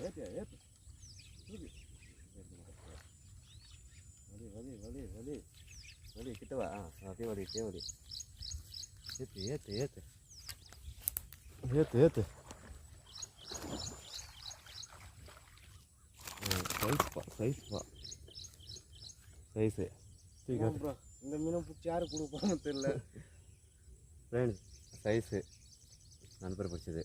ஏத்தியா ஏத்து தூக்கு. வலி வலி வலி வலி வலி கிட்ட ஆ அப்படியே வலி அப்படியே வலி ஏத்து ஏத்து ஏத்து ஏத்து ஏத்து சைஸ் பா சைஸ் பா சைஸு இந்த மீனை பிடிச்சி யாரு கொடுப்பான்னு தெரியல ஃப்ரெண்ட்ஸ் சைஸு நண்பர் பிடிச்சது